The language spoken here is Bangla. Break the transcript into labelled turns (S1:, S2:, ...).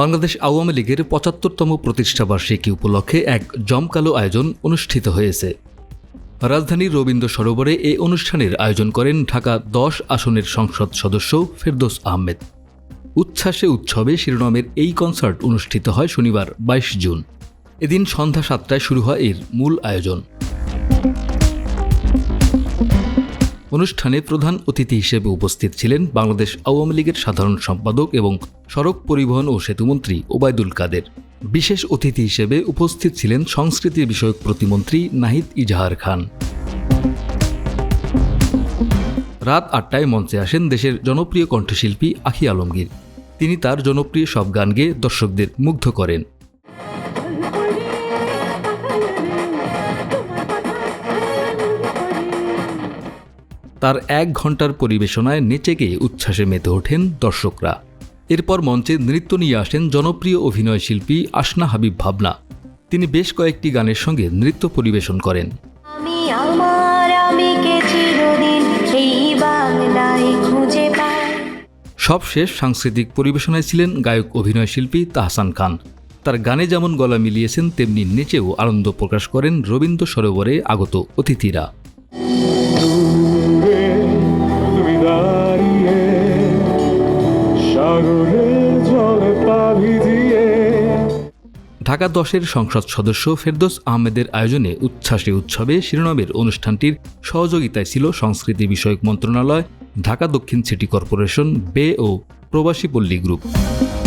S1: বাংলাদেশ আওয়ামী লীগের পঁচাত্তরতম প্রতিষ্ঠাবার্ষিকী উপলক্ষে এক জমকালো আয়োজন অনুষ্ঠিত হয়েছে রাজধানীর রবীন্দ্র সরোবরে এ অনুষ্ঠানের আয়োজন করেন ঢাকা দশ আসনের সংসদ সদস্য ফেরদোস আহমেদ উচ্ছ্বাসে উৎসবে শিরোনামের এই কনসার্ট অনুষ্ঠিত হয় শনিবার বাইশ জুন এদিন সন্ধ্যা সাতটায় শুরু হয় এর মূল আয়োজন অনুষ্ঠানে প্রধান অতিথি হিসেবে উপস্থিত ছিলেন বাংলাদেশ আওয়ামী লীগের সাধারণ সম্পাদক এবং সড়ক পরিবহন ও সেতুমন্ত্রী ওবায়দুল কাদের বিশেষ অতিথি হিসেবে উপস্থিত ছিলেন সংস্কৃতি বিষয়ক প্রতিমন্ত্রী নাহিদ ইজাহার খান রাত আটটায় মঞ্চে আসেন দেশের জনপ্রিয় কণ্ঠশিল্পী আখি আলমগীর তিনি তার জনপ্রিয় সব গান গেয়ে দর্শকদের মুগ্ধ করেন তার এক ঘন্টার পরিবেশনায় নেচেকে উচ্ছ্বাসে মেতে ওঠেন দর্শকরা এরপর মঞ্চে নৃত্য নিয়ে আসেন জনপ্রিয় অভিনয় শিল্পী আশনা হাবিব ভাবনা তিনি বেশ কয়েকটি গানের সঙ্গে নৃত্য পরিবেশন করেন সবশেষ সাংস্কৃতিক পরিবেশনায় ছিলেন গায়ক অভিনয় শিল্পী তাহসান খান তার গানে যেমন গলা মিলিয়েছেন তেমনি নেচেও আনন্দ প্রকাশ করেন রবীন্দ্র সরোবরে আগত অতিথিরা ঢাকা দশের সংসদ সদস্য ফেরদোস আহমেদের আয়োজনে উচ্ছ্বাসী উৎসবে শিরোনামের অনুষ্ঠানটির সহযোগিতায় ছিল সংস্কৃতি বিষয়ক মন্ত্রণালয় ঢাকা দক্ষিণ সিটি কর্পোরেশন বে ও প্রবাসী পল্লী গ্রুপ